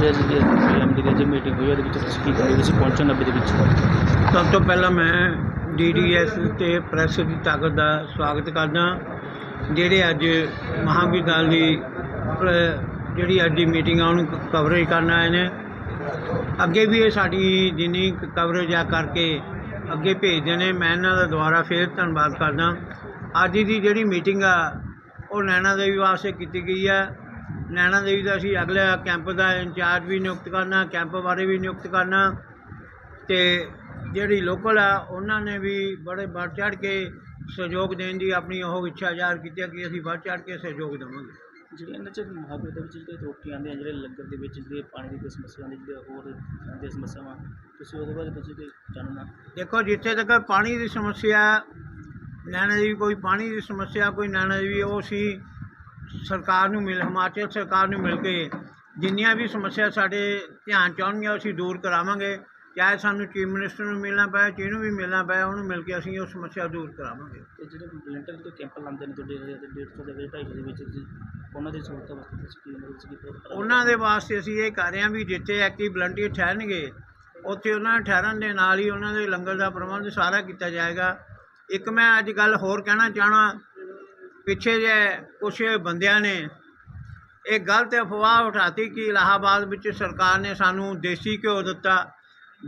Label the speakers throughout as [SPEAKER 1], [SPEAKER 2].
[SPEAKER 1] ਜਿਹੜੇ ਜਿਹੜੀ ਦੀ ਅੱਜ ਮੀਟਿੰਗ ਹੋਈ ਉਹਦੇ ਵਿੱਚ ਤੁਸੀਂ ਕੀ ਕਹੋਗੇ? ਤੁਸੀਂ ਪਹੁੰਚੋ ਦੇ ਵਿੱਚ।
[SPEAKER 2] ਸਭ ਤੋਂ ਪਹਿਲਾਂ ਮੈਂ ਡੀਡੀਐਸ ਤੇ ਪ੍ਰੈਸ ਦੀ ਤਾਕਤ ਦਾ ਸਵਾਗਤ ਕਰਦਾ ਜਿਹੜੇ ਅੱਜ ਮਹਾਵਿਦਿਆਲ ਦੀ ਜਿਹੜੀ ਅੱਜ ਦੀ ਮੀਟਿੰਗ ਆ, ਉਹਨੂੰ ਕਵਰੇਜ ਕਰਨ ਆਏ ਨੇ। ਅੱਗੇ ਵੀ ਇਹ ਸਾਡੀ ਜਿੰਨੀ ਕਵਰੇਜ ਆ ਕਰਕੇ ਅੱਗੇ ਭੇਜਦੇ ਨੇ, ਮੈਂ ਇਹਨਾਂ ਦਾ ਦੁਬਾਰਾ ਫੇਰ ਧੰਨਵਾਦ ਕਰਦਾ ਅੱਜ ਦੀ ਜਿਹੜੀ ਮੀਟਿੰਗ ਆ, ਉਹ ਨੈਣਾ ਦੇਵੀ ਵਾਸਤੇ ਕੀਤੀ ਗਈ ਹੈ ਨੈਣਾ ਦੇਵੀ ਦਾ ਅਸੀਂ ਅਗਲੇ ਕੈਂਪ ਦਾ ਇੰਚਾਰਜ ਵੀ ਨਿਯੁਕਤ ਕਰਨਾ ਕੈਂਪ ਬਾਰੇ ਵੀ ਨਿਯੁਕਤ ਕਰਨਾ। ਤੇ ਜਿਹੜੀ ਲੋਕਲ ਆ ਉਹਨਾਂ ਨੇ ਵੀ ਬੜੇ ਵੱਧ ਚੜ ਕੇ ਸਹਿਯੋਗ ਦੇਣ ਦੀ ਆਪਣੀ ਉਹ ਇੱਛਾ ਜ਼ਾਹਰ ਕੀਤੀ ਕਿ ਅਸੀਂ ਵੱਧ ਚੜ ਕੇ ਸਹਿਯੋਗ ਦੇਵਾਂਗੇ।
[SPEAKER 1] ਜਿਹੜੇ ਇਹਨਾਂ ਚ ਮਹਾਬੀਰ ਦੇ ਵਿੱਚ ਜਿਹੜੇ ਰੋਟੀਆਂ ਆਉਂਦੀਆਂ ਜਿਹੜੇ ਲੰਗਰ ਦੇ ਵਿੱਚ ਜਿਹੜੇ ਪਾਣੀ ਦੀ ਸਮੱਸਿਆ ਆਉਂਦੀ ਜਿਹੜੇ ਹੋਰ ਦੀਆਂ ਸਮੱਸਿਆਵਾਂ ਤੁਸੀਂ ਉਹਦੇ ਬਾਰੇ ਤੁਸੀਂ ਕੋਈ ਜਾਣਨਾ
[SPEAKER 2] ਦੇਖੋ ਜਿੱਥੇ ਤੱਕ ਪਾਣੀ ਦੀ ਸਮੱਸਿਆ ਨੈਣਾ ਦੀ ਕੋਈ ਪਾਣੀ ਦੀ ਸਮੱਸਿਆ ਕੋਈ ਨੈਣਾ ਦੀ ਉਹ ਸੀ ਸਰਕਾਰ ਨੂੰ ਮਿਲ ਹਿਮਾਚਲ ਸਰਕਾਰ ਨੂੰ ਮਿਲ ਕੇ ਜਿੰਨੀਆਂ ਵੀ ਸਮੱਸਿਆ ਸਾਡੇ ਧਿਆਨ ਚ ਆਉਣਗੀਆਂ ਅਸੀਂ ਦੂਰ ਕਰਾਵਾਂਗੇ। ਚਾਹੇ ਸਾਨੂੰ ਚੀਫ ਮਿਨਿਸਟਰ ਨੂੰ ਮਿਲਣਾ ਪਏ ਜਿਹਨੂੰ ਵੀ ਮਿਲਣਾ ਪਏ ਉਹਨੂੰ ਮਿਲ ਕੇ ਅਸੀਂ ਉਹ ਸਮੱਸਿਆ ਦੂਰ ਕਰਾਵਾਂਗੇ।
[SPEAKER 1] ਤੇ ਜਿਹੜੇ ਵਲੰਟੀਅਰ ਦੇ ਕੈਂਪ ਲਾਉਂਦੇ ਨੇ ਤੁਹਾਡੇ 150 ਦੇ ਵਿੱਚ 250 ਦੇ ਵਿੱਚ ਉਹਨਾਂ ਦੀ ਸਹੂਲਤਾਂ ਵਾਸਤੇ ਉਹਨਾਂ
[SPEAKER 2] ਦੇ ਵਾਸਤੇ ਅਸੀਂ ਇਹ ਕਰ ਰਹੇ ਹਾਂ ਵੀ ਜਿੱਥੇ ਐਕਟਿਵ ਵਲੰਟੀਅਰ ਠਹਿਰਨਗੇ ਉੱਥੇ ਉਹਨਾਂ ਦੇ ਠਹਿਰਨ ਦੇ ਨਾਲ ਹੀ ਉਹਨਾਂ ਦੇ ਲੰਗਰ ਦਾ ਪ੍ਰਬੰਧ ਸਾਰਾ ਕੀਤਾ ਜਾਏਗਾ। ਇੱਕ ਮੈਂ ਅੱਜ ਗੱਲ ਹੋਰ ਕਹਿਣਾ ਚਾਹਣਾ ਪਿੱਛੇ ਜੇ ਕੁਛ ਬੰਦਿਆਂ ਨੇ ਇਹ ਗਲਤ ਅਫਵਾਹ ਉਠਾਤੀ ਕਿ ਇਲਾਹਾਬਾਦ ਵਿੱਚ ਸਰਕਾਰ ਨੇ ਸਾਨੂੰ ਦੇਸੀ ਘਿਓ ਦਿੱਤਾ,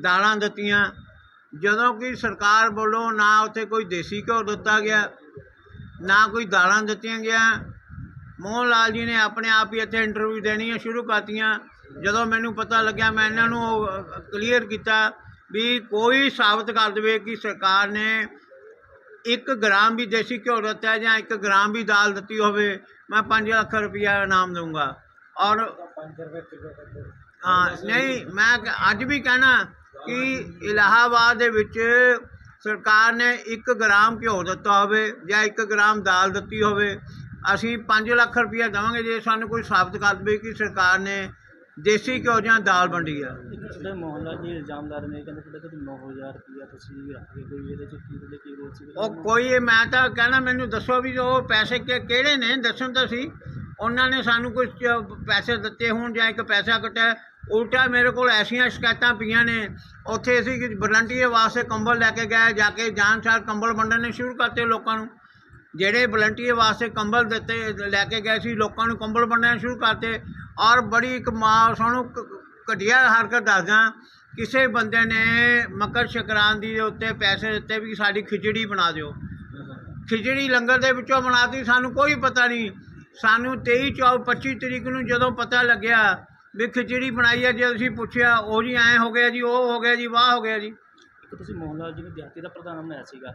[SPEAKER 2] ਦਾਲਾਂ ਦਿੱਤੀਆਂ। ਜਦੋਂ ਕਿ ਸਰਕਾਰ ਵੱਲੋਂ ਨਾ ਉੱਥੇ ਕੋਈ ਦੇਸੀ ਘਿਓ ਦਿੱਤਾ ਗਿਆ, ਨਾ ਕੋਈ ਦਾਲਾਂ ਦਿੱਤੀਆਂ ਗਿਆ। ਮੋਹਨ ਲਾਲ ਜੀ ਨੇ ਆਪਣੇ ਆਪ ਹੀ ਇੱਥੇ ਇੰਟਰਵਿਊ ਦੇਣੀਆਂ ਸ਼ੁਰੂ ਕਰਤੀਆਂ। ਜਦੋਂ ਮੈਨੂੰ ਪਤਾ ਲੱਗਿਆ, ਮੈਂ ਇਹਨਾਂ ਨੂੰ ਕਲੀਅਰ ਕੀਤਾ ਵੀ ਕੋਈ ਸਾਬਤ ਕਰ ਦੇਵੇ ਕਿ ਸਰਕਾਰ ਨੇ ਇੱਕ ਗ੍ਰਾਮ ਵੀ ਦੇਸੀ ਘਿਓ ਦਿੱਤਾ ਜਾਂ ਇੱਕ ਗ੍ਰਾਮ ਵੀ ਦਾਲ ਦਿੱਤੀ ਹੋਵੇ, ਮੈਂ 5 ਲੱਖ ਰੁਪਇਆ ਇਨਾਮ ਦਊਂਗਾ। ਔਰ ਹਾਂ, ਨਹੀਂ, ਮੈਂ ਅੱਜ ਵੀ ਕਹਿਣਾ ਕਿ ਇਲਾਹਾਬਾਦ ਦੇ ਵਿੱਚ ਸਰਕਾਰ ਨੇ 1 ਗ੍ਰਾਮ ਘਿਓ ਦਿੱਤਾ ਹੋਵੇ ਜਾਂ 1 ਗ੍ਰਾਮ ਦਾਲ ਦਿੱਤੀ ਹੋਵੇ, ਅਸੀਂ 5 ਲੱਖ ਰੁਪਇਆ ਦੇਵਾਂਗੇ ਜੇ ਸਾਨੂੰ ਕੋਈ ਸਾਬਤ ਕਰ ਦੇਵੇ ਕਿ ਸਰਕਾਰ ਨੇ ਦੇਸੀ ਘਿਓ ਜਾਂ ਦਾਲ ਵੰਡੀ ਆ?
[SPEAKER 1] ਜਿਹੜੇ ਮੋਹਨ ਲਾਲ ਜੀ ਇਲਜ਼ਾਮ ਲਾ ਰਹੇ ਨੇ ਕਹਿੰਦੇ ਤੁਹਾਡੇ ਕੋਲ 9000 ਰੁਪਇਆ ਤੁਸੀਂ ਰੱਖ ਕੇ ਕੋਈ ਇਹਦੇ ਚ ਕੀ ਤੁਹਾਡੇ ਕੀ ਰੋਲ ਸੀ?
[SPEAKER 2] ਉਹ ਕੋਈ ਇਹ ਮੈਂ ਤਾਂ ਕਹਿਣਾ ਮੈਨੂੰ ਦੱਸੋ ਵੀ ਉਹ ਪੈਸੇ ਕਿ ਕਿਹੜੇ ਨੇ? ਦੱਸਣ ਤਾਂ ਸੀ। ਉਹਨਾਂ ਨੇ ਸਾਨੂੰ ਕੁਝ ਪੈਸੇ ਦਿੱਤੇ ਹੋਣ ਜਾਂ ਇੱਕ ਪੈਸਾ ਕੱਟਿਆ। ਉਲਟਾ ਮੇਰੇ ਕੋਲ ਐਸੀਆਂ ਸ਼ਿਕਾਇਤਾਂ ਪਈਆਂ ਨੇ। ਉੱਥੇ ਅਸੀਂ ਵਲੰਟੀਅਰ ਵਾਸਤੇ ਕੰਬਲ ਲੈ ਕੇ ਗਏ ਜਾ ਕੇ ਜਾਨਸਾਰ ਕੰਬਲ ਵੰਡਣੇ ਸ਼ੁਰੂ ਕਰਤੇ ਲੋਕਾਂ ਨੂੰ। ਜਿਹੜੇ ਵਲੰਟੀਅਰ ਵਾਸਤੇ ਕੰਬਲ ਦਿੱਤੇ ਲੈ ਕੇ ਗਏ ਸੀ ਲੋਕਾਂ ਨੂੰ ਕੰਬਲ ਵੰਡਣੇ ਸ਼ੁਰੂ ਕਰਤੇ। ਔਰ ਬੜੀ ਇੱਕ ਮਾਂ, ਸਾਨੂੰ ਕ- ਘਟੀਆ ਹਰਕਤ ਦੱਸਦਾ, ਕਿਸੇ ਬੰਦੇ ਨੇ ਮਕਰ ਸੰਕ੍ਰਾਂਤੀ ਦੇ ਉੱਤੇ ਪੈਸੇ ਦਿੱਤੇ ਵੀ ਸਾਡੀ ਖਿਚੜੀ ਬਣਾ ਦਿਓ। ਖਿਚੜੀ ਲੰਗਰ ਦੇ ਵਿੱਚੋਂ ਬਣਾਤੀ, ਸਾਨੂੰ ਕੋਈ ਪਤਾ ਨਹੀਂ। ਸਾਨੂੰ 23 ਚੌ 25 ਤਰੀਕ ਨੂੰ ਜਦੋਂ ਪਤਾ ਲੱਗਿਆ ਵੀ ਖਿਚੜੀ ਬਣਾਈ ਹੈ, ਜੇ ਅਸੀਂ ਪੁੱਛਿਆ, ਉਹ ਜੀ ਐਂ ਹੋ ਗਿਆ ਜੀ, ਉਹ ਹੋ ਗਿਆ ਜੀ, ਵਾਹ ਹੋ ਗਿਆ ਜੀ।
[SPEAKER 1] ਇੱਕ ਤੁਸੀਂ ਮੋਹਨ ਲਾਲ ਜੀ ਨੂੰ ਦਿਹਾਤੀ ਦਾ ਪ੍ਰਧਾਨ ਬਣਾਇਆ ਸੀਗਾ।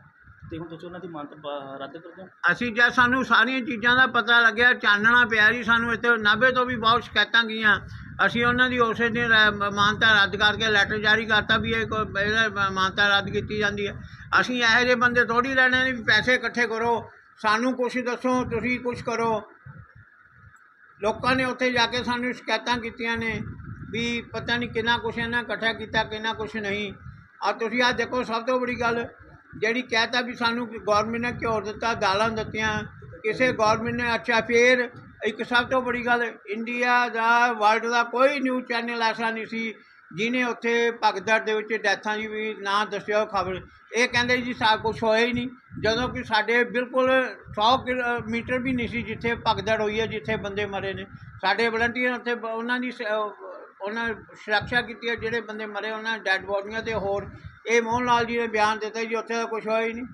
[SPEAKER 1] ਤੇ ਹੁਣ ਤੁਸੀਂ ਉਹਨਾਂ ਦੀ ਮਾਨਤਾ ਬ- ਰੱਦ ਕਰ ਦਿਓ
[SPEAKER 2] ਅਸੀਂ ਜਦ ਸਾਨੂੰ ਸਾਰੀਆਂ ਚੀਜ਼ਾਂ ਦਾ ਪਤਾ ਲੱਗਿਆ, ਚਾਨਣਾ ਪਿਆ ਜੀ ਸਾਨੂੰ ਇੱਥੇ, ਨਾਭੇ ਤੋਂ ਵੀ ਬਹੁਤ ਸ਼ਿਕਾਇਤਾਂ ਗਈਆਂ। ਅਸੀਂ ਉਹਨਾਂ ਦੀ ਉਸੇ ਦਿਨ ਰ- ਮਾਨਤਾ ਰੱਦ ਕਰਕੇ ਲੈਟਰ ਜਾਰੀ ਕਰਤਾ ਵੀ ਇਹ ਕੋ- ਇਹਦਾ ਮ- ਮਾਨਤਾ ਰੱਦ ਕੀਤੀ ਜਾਂਦੀ ਹੈ। ਅਸੀਂ ਇਹੋ ਜਿਹੇ ਬੰਦੇ ਥੋੜੀ ਲੈਣੇ ਨੇ ਵੀ ਪੈਸੇ ਇਕੱਠੇ ਕਰੋ। ਸਾਨੂੰ ਕੁਛ ਦੱਸੋ, ਤੁਸੀਂ ਕੁਛ ਕਰੋ। ਲੋਕਾਂ ਨੇ ਉੱਥੇ ਜਾ ਕੇ ਸਾਨੂੰ ਸ਼ਿਕਾਇਤਾਂ ਕੀਤੀਆਂ ਨੇ ਵੀ ਪਤਾ ਨਹੀਂ ਕਿੰਨਾ ਕੁਛ ਇਹਨਾਂ ਇਕੱਠਾ ਕੀਤਾ, ਕਿੰਨਾ ਕੁਛ ਨਹੀਂ। ਆ ਤੁਸੀਂ ਆ ਦੇਖੋ, ਸਭ ਤੋਂ ਬੜੀ ਗੱਲ ਜਿਹੜੀ ਕਹਿਤਾ ਵੀ ਸਾਨੂੰ ਗਵਰਨਮੈਂਟ ਨੇ ਘਿਓ ਦਿੱਤਾ, ਦਾਲਾਂ ਦਿੱਤੀਆਂ, ਕਿਸੇ ਗਵਰਨਮੈਂਟ ਨੇ ਅੱਛਾ ਫੇਰ ਇੱਕ ਸਭ ਤੋਂ ਬੜੀ ਗੱਲ ਇੰਡੀਆ ਦਾ ਵਰਲਡ ਦਾ ਕੋਈ ਨਿਊਜ਼ ਚੈਨਲ ਐਸਾ ਨਹੀਂ ਸੀ ਜਿਹਨੇ ਉੱਥੇ ਭਗਦੜ ਦੇ ਵਿੱਚ ਡੈਥਾਂ ਦੀ ਵੀ ਨਾ ਦੱਸਿਆ ਖਬਰ। ਇਹ ਕਹਿੰਦੇ ਜੀ ਸਾ ਕੁਛ ਹੋਇਆ ਹੀ ਨਹੀਂ। ਜਦੋਂ ਕਿ ਸਾਡੇ ਬਿਲਕੁਲ 100 ਕਿਲੋਮੀਟਰ ਵੀ ਨਹੀਂ ਸੀ ਜਿੱਥੇ ਭਗਦੜ ਹੋਈ ਹੈ ਜਿੱਥੇ ਬੰਦੇ ਮਰੇ ਨੇ। ਸਾਡੇ ਵਲੰਟੀਅਰ ਉੱਥੇ ਉਹਨਾਂ ਦੀ ਸ- ਉਹਨਾਂ ਸੁਰੱਖਿਆ ਕੀਤੀ ਹੈ ਜਿਹੜੇ ਬੰਦੇ ਮਰੇ ਉਹਨਾਂ ਡੈੱਡ ਬੋਡੀਆਂ ਤੇ ਹੋਰ ਇਹ ਮੋਹਨ ਲਾਲ ਜੀ ਨੇ ਬਿਆਨ ਦਿੱਤਾ ਜੀ ਉੱਥੇ ਤਾਂ ਕੁਝ ਹੋਇਆ ਹੀ ਨਹੀਂ।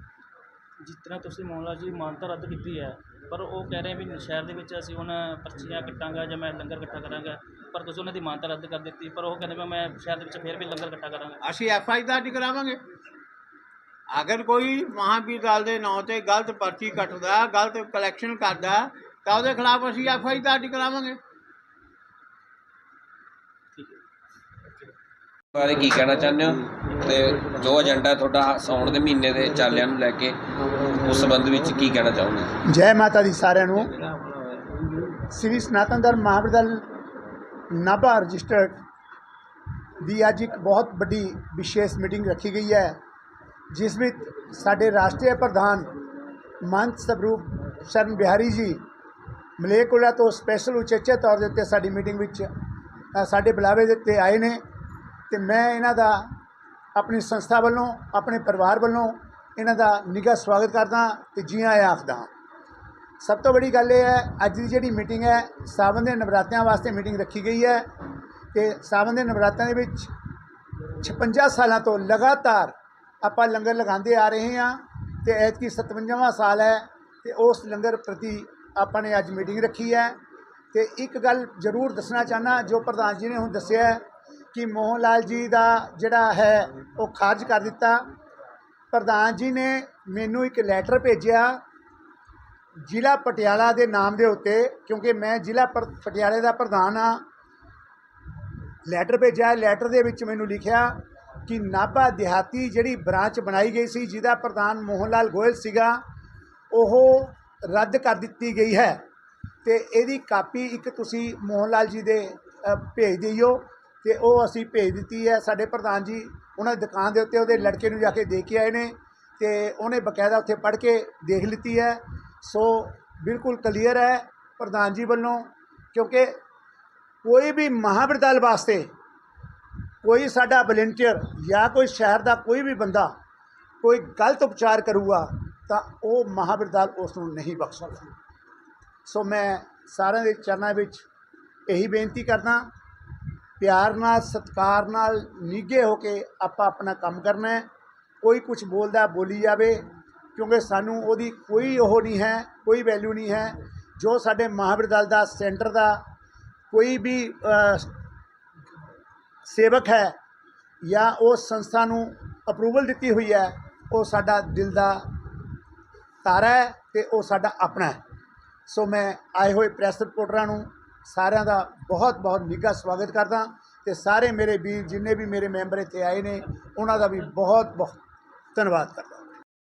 [SPEAKER 1] ਜਿਸ ਤਰ੍ਹਾਂ ਤੁਸੀਂ ਮੋਹਨ ਲਾਲ ਜੀ ਮਾਨਤਾ ਰੱਦ ਕੀਤੀ ਹੈ ਪਰ ਉਹ ਕਹਿ ਰਹੇ ਵੀ ਸ਼ਹਿਰ ਦੇ ਵਿੱਚ ਅਸੀਂ ਹੁਣ ਪਰਚੀਆਂ ਕੱਟਾਂਗਾ ਜਾਂ ਮੈਂ ਲੰਗਰ ਇਕੱਠਾ ਕਰਾਂਗਾ ਪਰ ਤੁਸੀਂ ਉਹਨਾਂ ਦੀ ਮਾਨਤਾ ਰੱਦ ਕਰ ਦਿੱਤੀ ਪਰ ਉਹ ਕਹਿੰਦੇ ਮੈਂ ਸ਼ਹਿਰ ਦੇ ਵਿੱਚ ਫਿਰ ਵੀ ਲੰਗਰ ਇਕੱਠਾ ਕਰਾਂਗਾ।
[SPEAKER 2] ਅਸੀਂ ਐਫ ਆਈ ਦਰਜ ਕਰਾਵਾਂਗੇ। ਅਗਰ ਕੋਈ ਮਹਾਂਵੀਰ ਦਲ ਦੇ ਨਾਂ ਤੇ ਗਲਤ ਪਰਚੀ ਕੱਟਦਾ ਗਲਤ ਕਲੈਕਸ਼ਨ ਕਰਦਾ ਤਾਂ ਉਹਦੇ ਖਿਲਾਫ ਅਸੀਂ ਐਫ ਆਈ ਦਰਜ ਕਰਾਵਾਂਗੇ
[SPEAKER 1] ਠੀਕ ਹੈ
[SPEAKER 3] ਬਾਰੇ ਕੀ ਕਹਿਣਾ ਚਾਹੁੰਦੇ ਹੋ? ਤੇ ਜੋ ਏਜੰਡਾ ਤੁਹਾਡਾ ਸਾਉਣ ਦੇ ਮਹੀਨੇ ਦੇ ਚਾਲਿਆਂ ਨੂੰ ਲੈ ਕੇ ਉਸ ਸੰਬੰਧ ਵਿੱਚ ਕੀ ਕਹਿਣਾ ਚਾਹੁੰਦੇ
[SPEAKER 4] ਜੈ ਮਾਤਾ ਦੀ ਸਾਰਿਆਂ ਨੂੰ। ਸ੍ਰੀ ਸਨਾਤਨ ਧਰਮ ਮਹਾਵਿਦਿਆਲ ਨਾਭਾ ਰਜਿਸਟਰਡ ਦੀ ਅੱਜ ਇੱਕ ਬਹੁਤ ਵੱਡੀ ਵਿਸ਼ੇਸ਼ ਮੀਟਿੰਗ ਰੱਖੀ ਗਈ ਹੈ ਜਿਸ ਵਿੱਚ ਸਾਡੇ ਰਾਸ਼ਟਰੀ ਪ੍ਰਧਾਨ ਮੰਤ ਸਵਰੂਪ ਸ਼ਰਨ ਬਿਹਾਰੀ ਜੀ ਮਲੇਕੁਲਾ ਤੋਂ ਸਪੈਸ਼ਲ ਉਚੇਚੇ ਤੌਰ ਦੇ ਉੱਤੇ ਸਾਡੀ ਮੀਟਿੰਗ ਵਿੱਚ ਅ, ਸਾਡੇ ਬੁਲਾਵੇ ਦੇ ਉੱਤੇ ਆਏ ਨੇ। ਤੇ ਮੈਂ ਇਹਨਾਂ ਦਾ ਆਪਣੀ ਸੰਸਥਾ ਵੱਲੋਂ, ਆਪਣੇ ਪਰਿਵਾਰ ਵੱਲੋਂ ਇਹਨਾਂ ਦਾ ਨਿੱਘਾ ਸਵਾਗਤ ਕਰਦਾ ਤੇ ਜੀ ਆਇਆਂ ਆਖਦਾ ਹਾਂ। ਸਭ ਤੋਂ ਵੱਡੀ ਗੱਲ ਇਹ ਹੈ, ਅੱਜ ਦੀ ਜਿਹੜੀ ਮੀਟਿੰਗ ਹੈ, ਸਾਵਨ ਦੇ ਨਵਰਾਤਿਆਂ ਵਾਸਤੇ ਮੀਟਿੰਗ ਰੱਖੀ ਗਈ ਹੈ ਤੇ ਸਾਵਨ ਦੇ ਨਵਰਾਤਿਆਂ ਦੇ ਵਿੱਚ 56 ਸਾਲਾਂ ਤੋਂ ਲਗਾਤਾਰ ਆਪਾਂ ਲੰਗਰ ਲਗਾਉਂਦੇ ਆ ਰਹੇ ਹਾਂ ਤੇ ਐਤਕੀ 57ਵਾਂ ਸਾਲ ਹੈ ਤੇ ਉਸ ਲੰਗਰ ਪ੍ਰਤੀ ਆਪਾਂ ਨੇ ਅੱਜ ਮੀਟਿੰਗ ਰੱਖੀ ਹੈ ਤੇ ਇੱਕ ਗੱਲ ਜ਼ਰੂਰ ਦੱਸਣਾ ਚਾਹਨਾ ਜੋ ਪ੍ਰਧਾਨ ਜੀ ਨੇ ਹੁਣ ਦੱਸਿਆ ਕਿ ਮੋਹਨ ਲਾਲ ਜੀ ਦਾ ਜਿਹੜਾ ਹੈ, ਉਹ ਖਾਰਜ ਕਰ ਦਿੱਤਾ। ਪ੍ਰਧਾਨ ਜੀ ਨੇ ਮੈਨੂੰ ਇੱਕ ਲੈਟਰ ਭੇਜਿਆ ਜ਼ਿਲ੍ਹਾ ਪਟਿਆਲਾ ਦੇ ਨਾਮ ਦੇ ਉੱਤੇ, ਕਿਉਂਕਿ ਮੈਂ ਜ਼ਿਲ੍ਹਾ ਪਰ- ਪਟਿਆਲੇ ਦਾ ਪ੍ਰਧਾਨ ਆ ਲੈਟਰ ਭੇਜਿਆ ਲੈਟਰ ਦੇ ਵਿੱਚ ਮੈਨੂੰ ਲਿਖਿਆ ਕਿ ਨਾਭਾ ਦਿਹਾਤੀ ਜਿਹੜੀ ਬ੍ਰਾਂਚ ਬਣਾਈ ਗਈ ਸੀ, ਜਿਹਦਾ ਪ੍ਰਧਾਨ ਮੋਹਨ ਲਾਲ ਗੋਇਲ ਸੀਗਾ, ਉਹ ਰੱਦ ਕਰ ਦਿੱਤੀ ਗਈ ਹੈ। ਤੇ ਇਹਦੀ ਕਾਪੀ ਇੱਕ ਤੁਸੀਂ ਮੋਹਨ ਲਾਲ ਜੀ ਦੇ ਭੇਜ ਦਿਓ। ਤੇ ਉਹ ਅਸੀਂ ਭੇਜ ਦਿੱਤੀ ਹੈ। ਸਾਡੇ ਪ੍ਰਧਾਨ ਜੀ, ਉਹਨਾਂ ਦੀ ਦੁਕਾਨ ਦੇ ਉੱਤੇ ਉਹਦੇ ਲੜਕੇ ਨੂੰ ਜਾ ਕੇ ਦੇ ਕੇ ਆਏ ਨੇ ਤੇ ਉਹਨੇ ਬਕਾਇਦਾ ਉੱਥੇ ਪੜ੍ਹ ਕੇ ਦੇਖ ਲਿੱਤੀ ਹੈ। ਸੋ ਬਿਲਕੁਲ ਕਲੀਅਰ ਹੈ ਪ੍ਰਧਾਨ ਜੀ ਵੱਲੋਂ, ਕਿਉਂਕਿ ਕੋਈ ਵੀ ਮਹਾਵਿਦਿਆਲ ਵਾਸਤੇ ਕੋਈ ਸਾਡਾ ਵਲੰਟੀਅਰ ਜਾਂ ਕੋਈ ਸ਼ਹਿਰ ਦਾ ਕੋਈ ਵੀ ਬੰਦਾ ਕੋਈ ਗਲਤ ਉਪਚਾਰ ਕਰੂਗਾ ਤਾਂ ਉਹ ਮਹਾਵਿਦਿਆਲ ਉਸ ਨੂੰ ਨਹੀਂ ਬਖਸ਼ ਸਕਦਾ ਸੋ ਮੈਂ ਸਾਰਿਆਂ ਦੇ ਚਰਨਾਂ ਵਿੱਚ ਇਹੀ ਬੇਨਤੀ ਕਰਦਾ ਪਿਆਰ ਨਾਲ, ਸਤਿਕਾਰ ਨਾਲ ਨਿੱਘੇ ਹੋ ਕੇ ਆਪਾਂ ਆਪਣਾ ਕੰਮ ਕਰਨਾ ਹੈ। ਕੋਈ ਕੁਝ ਬੋਲਦਾ, ਬੋਲੀ ਜਾਵੇ, ਕਿਉਂਕਿ ਸਾਨੂੰ ਉਹਦੀ ਕੋਈ ਉਹ ਨਹੀਂ ਹੈ, ਕੋਈ ਵੈਲਿਊ ਨਹੀਂ ਹੈ। ਜੋ ਸਾਡੇ ਮਹਾਵੀਰ ਦਲ ਦਾ ਸੈਂਟਰ ਦਾ ਕੋਈ ਵੀ ਸੇਵਕ ਹੈ ਜਾਂ ਉਹ ਸੰਸਥਾ ਨੂੰ ਅਪਰੂਵਲ ਦਿੱਤੀ ਹੋਈ ਹੈ, ਉਹ ਸਾਡਾ ਦਿਲ ਦਾ ਤਾਰਾ ਹੈ ਤੇ ਉਹ ਸਾਡਾ ਆਪਣਾ ਹੈ। ਸੋ ਮੈਂ ਆਏ ਹੋਏ ਪ੍ਰੈਸ ਰਿਪੋਰਟਰਾਂ ਨੂੰ ਸਾਰਿਆਂ ਦਾ ਬਹੁਤ ਬਹੁਤ ਨਿੱਘਾ ਸਵਾਗਤ ਕਰਦਾ ਤੇ ਸਾਰੇ ਮੇਰੇ ਵੀਰ ਜਿੰਨੇ ਵੀ ਮੇਰੇ ਮੈਂਬਰ ਇੱਥੇ ਆਏ ਨੇ, ਉਹਨਾਂ ਦਾ ਵੀ ਬਹੁਤ ਬਹੁਤ ਧੰਨਵਾਦ ਕਰਦਾ।